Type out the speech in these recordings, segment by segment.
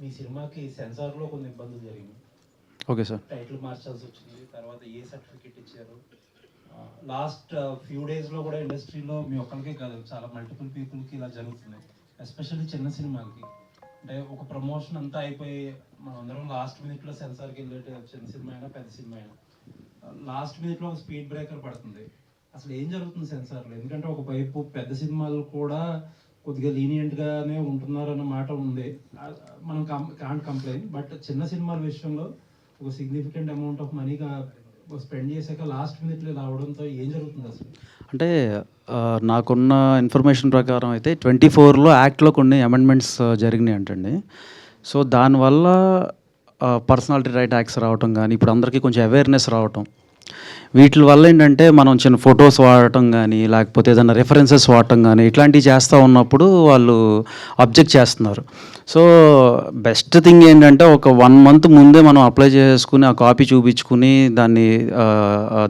మీ సినిమాకి సెన్సార్లో కొన్ని ఇబ్బందులు జరిగింది ఓకే సార్. టైటిల్ మార్చాల్సి వచ్చింది. తర్వాత ఏ సర్టిఫికేట్ ఇచ్చారు? లాస్ట్ ఫ్యూ డేస్లో కూడా ఇండస్ట్రీలో మీ ఒక్కరికే కాదు చాలా మల్టిపుల్ పీపుల్కి ఇలా జరుగుతుంది ఎస్పెషల్లీ చిన్న సినిమాలకి. అంటే ఒక ప్రమోషన్ అంతా అయిపోయి మనం అందరం లాస్ట్ మినిట్లో సెన్సార్కి వెళ్ళేట చిన్న సినిమా అయినా పెద్ద సినిమా అయినా. లాస్ట్ మినిట్లో ఒక స్పీడ్ బ్రేకర్ పడుతుంది. అసలు ఏం జరుగుతుంది సెన్సార్లో? ఎందుకంటే ఒక వైపు పెద్ద సినిమాలు కూడా కొద్దిగా లీనియంట్గానే ఉంటున్నారన్న మాట ఉంది. మనం కాంట్ కంప్లైంట్ బట్ చిన్న సినిమాల విషయంలో ఒక సిగ్నిఫికెంట్ అమౌంట్ ఆఫ్ మనీగా స్పెండ్ చేశాక లాస్ట్ మినిట్లో రావడంతో ఏం జరుగుతుంది అసలు? అంటే నాకున్న ఇన్ఫర్మేషన్ ప్రకారం అయితే ట్వంటీ ఫోర్లో యాక్ట్లో కొన్ని అమెండ్మెంట్స్ జరిగినాయి అంటండి. సో దానివల్ల పర్సనాలిటీ రైట్ యాక్ట్స్ రావటం కానీ ఇప్పుడు అందరికీ కొంచెం అవేర్నెస్ రావటం వీటి వల్ల ఏంటంటే మనం చిన్న ఫొటోస్ వాడటం కానీ లేకపోతే ఏదైనా రెఫరెన్సెస్ వాడటం కానీ ఇట్లాంటివి చేస్తూ ఉన్నప్పుడు వాళ్ళు అబ్జెక్ట్ చేస్తున్నారు. సో బెస్ట్ థింగ్ ఏంటంటే ఒక వన్ మంత్ ముందే మనం అప్లై చేసుకుని ఆ కాపీ చూపించుకుని దాన్ని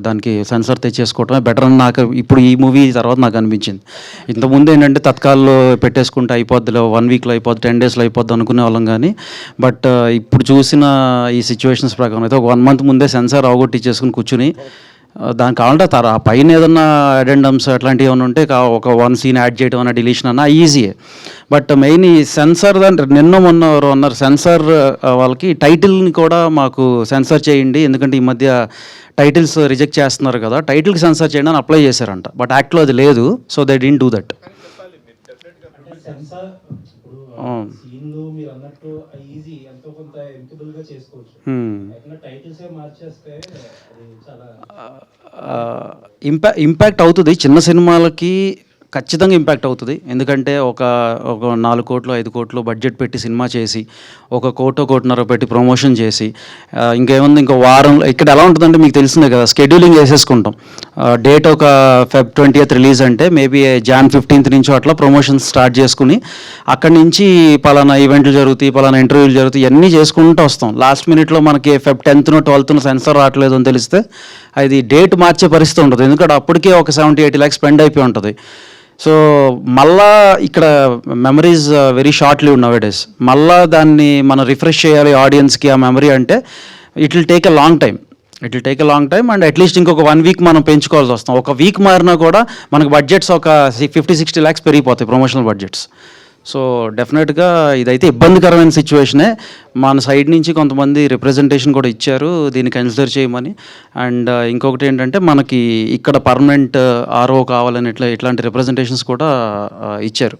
దానికి సెన్సర్ తెచ్చేసుకోవటమే బెటర్ అని నాకు ఇప్పుడు ఈ మూవీ తర్వాత నాకు అనిపించింది. ఇంతకుముందు ఏంటంటే తత్కాల్లో పెట్టేసుకుంటే అయిపోద్దిలో వన్ వీక్లో అయిపోద్ది టెన్ డేస్లో అయిపోద్ది అనుకునే వాళ్ళం కానీ బట్ ఇప్పుడు చూసిన ఈ సిచ్యువేషన్స్ ప్రకారం అయితే ఒక వన్ మంత్ ముందే సెన్సార్ అవగొట్టించేసుకుని కూర్చుని ఆ, దానికి కావాలంటే తర ఆ పైన ఏదన్నా అడెండమ్స్ అట్లాంటివి ఏమైనా ఉంటే కా- ఒక వన్ సీన్ యాడ్ చేయడం అన్న డిలీషన్ అన్న ఈజీయే బట్ మెయిన్ ఈ సెన్సార్ దాని నిన్న మొన్న ఎవరో అన్నారు సెన్సార్ వాళ్ళకి టైటిల్ని కూడా మాకు సెన్సార్ చేయండి. ఎందుకంటే ఈ మధ్య టైటిల్స్ రిజెక్ట్ చేస్తున్నారు కదా టైటిల్కి సెన్సార్ చేయండి అని అప్లై చేశారంట. బట్ యాక్ట్లో అది లేదు so they didn't do that ఇప్పుడు అవును. సీన్లు మీరు అన్నట్టు ఈజీ ఎంతో కొంత ఎంకబుల్గా చేసుకోవచ్చు. ఏదైనా టైటిల్స్ ఏ మార్చేస్తే అది చాలా ఇంపా ఇంపాక్ట్ అవుతుంది. చిన్న సినిమాలకి ఖచ్చితంగా ఇంపాక్ట్ అవుతుంది. ఎందుకంటే ఒక ఒక నాలుగు కోట్లు ఐదు కోట్లు బడ్జెట్ పెట్టి సినిమా చేసి ఒక కోటో కోటిన్నర పెట్టి ప్రమోషన్ చేసి ఇంకేముంది ఇంకో వారం ఇక్కడ ఎలా ఉంటుందంటే మీకు తెలిసిందే కదా స్కెడ్యూలింగ్ వేసేసుకుంటాం. డేట్ ఒక ఫెబ్ ట్వంటీ రిలీజ్ అంటే మేబీ జాన్ ఫిఫ్టీన్త్ నుంచి అట్లా ప్రమోషన్స్ స్టార్ట్ చేసుకుని అక్కడి నుంచి పలానా ఈవెంట్లు జరుగుతాయి పలానా ఇంటర్వ్యూలు జరుగుతాయి ఇవన్నీ చేసుకుంటూ వస్తాం. లాస్ట్ మినిట్లో మనకి ఫెబ్ టెన్త్ను ట్వెల్త్ను సెన్సర్ రావట్లేదు అని తెలిస్తే అది డేట్ మార్చే పరిస్థితి ఉంటుంది ఎందుకంటే అప్పటికే ఒక సెవెంటీ ఎయిటీ ల్యాక్స్ స్పెండ్ అయిపోయి ఉంటుంది. సో మళ్ళా ఇక్కడ memories very shortly nowadays మళ్ళా దాన్ని మనం రిఫ్రెష్ చేయాలి ఆడియన్స్కి ఆ మెమరీ అంటే it will take a long time it will take a long time and at least ఇంకొక వన్ వీక్ మనం పెంచుకోవాల్సి వస్తాం ఒక వీక్ మారినా కూడా మనకు బడ్జెట్స్ ఒక ఫిఫ్టీ సిక్స్టీ ల్యాక్స్ పెరిగిపోతాయి ప్రమోషనల్ బడ్జెట్స్ సో డెఫినెట్గా ఇదైతే ఇబ్బందికరమైన సిచ్యువేషనే మన సైడ్ నుంచి కొంతమంది రిప్రజెంటేషన్ కూడా ఇచ్చారు. దీన్ని కన్సిడర్ చేయమని. అండ్ uh, ఇంకొకటి ఏంటంటే మనకి ఇక్కడ పర్మనెంట్ ఆర్ఓ uh, కావాలని ఇట్లా ఇట్లాంటి రిప్రజెంటేషన్స్ కూడా uh, ఇచ్చారు.